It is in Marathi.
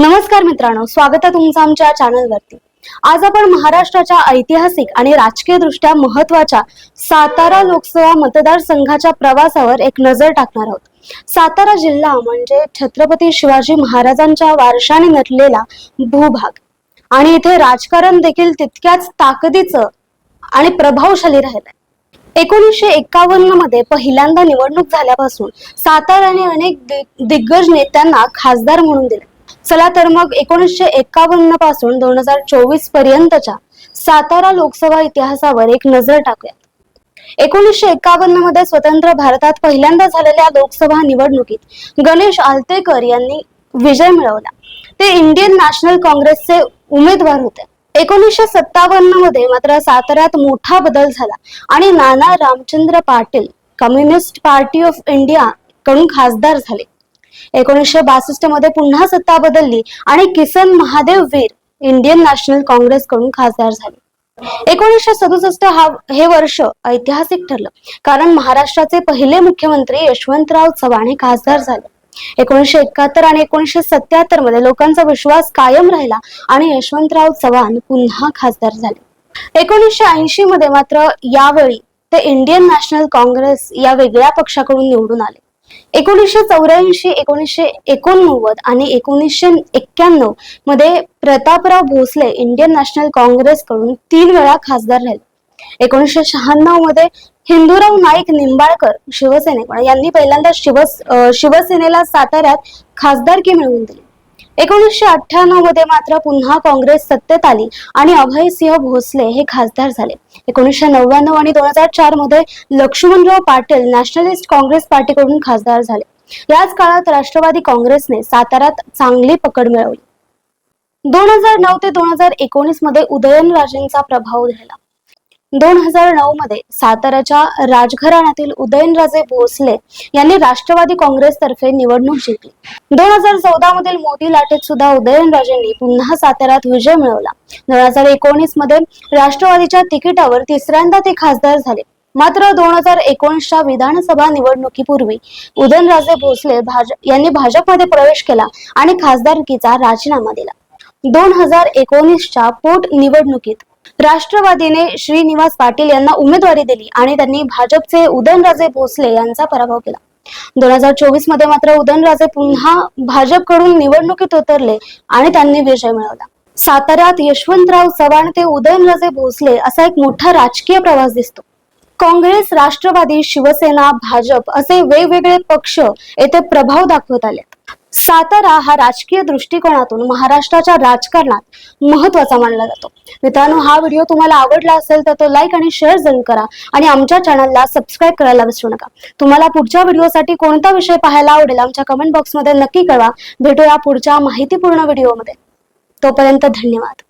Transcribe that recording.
नमस्कार मित्रांनो स्वागत आहे तुमचं आमच्या चॅनलवरती आज आपण महाराष्ट्राच्या ऐतिहासिक आणि राजकीय दृष्ट्या महत्त्वाच्या सातारा लोकसभा मतदारसंघाच्या प्रवासावर एक नजर टाकणार आहोत. सातारा जिल्हा म्हणजे छत्रपती शिवाजी महाराजांच्या वारशाने नटलेला भूभाग. आणि इथे राजकारण देखील तितक्याच ताकदीचं आणि प्रभावशाली राहिलंय. एकोणीसशे एकावन्नमध्ये पहिल्यांदा निवडणूक झाल्यापासून साताराने अनेक दिग्गज नेत्यांना खासदार म्हणून दिले. चला तर मग एकोणीसशे एकावन्नपासून दोन हजार चोवीस पर्यंतच्या सातारा लोकसभा इतिहासावर एक नजर टाकूया एकोणीसशे एकावन्नमध्ये स्वतंत्र भारतात पहिल्यांदा झालेल्या लोकसभा निवडणुकीत गणेश आलतेकर यांनी विजय मिळवला. ते इंडियन नॅशनल काँग्रेसचे उमेदवार होते. एकोणीसशे सत्तावन्नमध्ये मात्र साताऱ्यात मोठा बदल झाला आणि Nana Ramchandra Patil Communist Party of India कडून खासदार झाले. एकोणीसशे बासष्टमध्ये पुन्हा सत्ता बदलली आणि Kisan Mahadev Veer Indian National Congress कडून खासदार झाले. एकोणीसशे सदुसष्ट हा हे वर्ष ऐतिहासिक ठरलं कारण महाराष्ट्राचे पहिले मुख्यमंत्री यशवंतराव चव्हाण हे खासदार झाले. एकोणीसशे एकाहत्तर आणि एकोणीसशे सत्याहत्तरमध्ये लोकांचा विश्वास कायम राहिला आणि यशवंतराव चव्हाण पुन्हा खासदार झाले. एकोणीसशे ऐंशी मध्ये मात्र यावेळी ते इंडियन नॅशनल काँग्रेस या वेगळ्या पक्षाकडून निवडून आले. एकोणीसशे चौऱ्याऐंशी एकोणीसशे एकोणनव्वद आणि एकोणीसशे एक्क्याण्णवमध्ये प्रतापराव भोसले इंडियन नॅशनल काँग्रेस कडून तीन वेळा खासदार राहिले एकोणीसशे शहाण्णवमध्ये हिंदूराव नाईक निंबाळकर शिवसेनेकडे यांनी पहिल्यांदा शिव शिवसेनेला साताऱ्यात खासदारकी मिळवून दिली. एकोणीसशे अठ्ठ्याण्णवमध्ये मात्र पुन्हा काँग्रेस सत्तेत आली आणि अभयसिंह भोसले हे खासदार झाले. एकोणीसशे नव्याण्णव आणि दोन हजार चारमध्ये लक्ष्मणराव पाटील नॅशनलिस्ट काँग्रेस पार्टीकडून खासदार झाले. याच काळात राष्ट्रवादी काँग्रेसने साताऱ्यात चांगली पकड मिळवली. दोन हजार नऊ ते दोन हजार एकोणीसमध्ये उदयनराजेंचा प्रभाव राहिला दोन हजार नऊ मध्ये साताऱ्याच्या राजघराण्यातील उदयनराजे भोसले यांनी राष्ट्रवादी काँग्रेसतर्फे निवडणूक जिंकली. दोन हजार चौदा मधील मोदी लाटेत सुद्धा उदयनराजेंनी पुन्हा साताऱ्यात विजय मिळवला. दोन हजार एकोणीसमध्ये राष्ट्रवादीच्या तिकिटावर तिसऱ्यांदा ते खासदार झाले. मात्र दोन हजार एकोणीसच्या विधानसभा निवडणुकीपूर्वी उदयनराजे भोसले भाज यांनी भाजपमध्ये प्रवेश केला आणि खासदारकीचा राजीनामा दिला. दोन हजार एकोणीसच्या पोट निवडणुकीत राष्ट्रवादीने श्रीनिवास पाटील यांना उमेदवारी दिली आणि त्यांनी भाजपचे उदयनराजे भोसले यांचा पराभव केला. दोन हजार चोवीसमध्ये मात्र उदयनराजे पुन्हा भाजपकडून निवडणुकीत उतरले आणि त्यांनी विजय मिळवला. साताऱ्यात यशवंतराव चव्हाण ते उदयनराजे भोसले असा एक मोठा राजकीय प्रवास दिसतो. काँग्रेस राष्ट्रवादी शिवसेना भाजप असे वेगवेगळे पक्ष येथे प्रभाव दाखवत आले सातारा हा राजकीय दृष्टिकोनातून महाराष्ट्राच्या राजकारणात महत्त्वाचा मानला जातो. मित्रांनो हा व्हिडिओ तुम्हाला आवडला असेल तर तो लाईक आणि शेअर जरूर करा आणि आमच्या चॅनलला सबस्क्राईब करायला विसरू नका. तुम्हाला पुढच्या व्हिडिओसाठी कोणता विषय पाहायला आवडेल आमच्या कमेंट बॉक्समध्ये नक्की कळवा. भेटूया पुढच्या माहितीपूर्ण व्हिडिओमध्ये. तोपर्यंत धन्यवाद.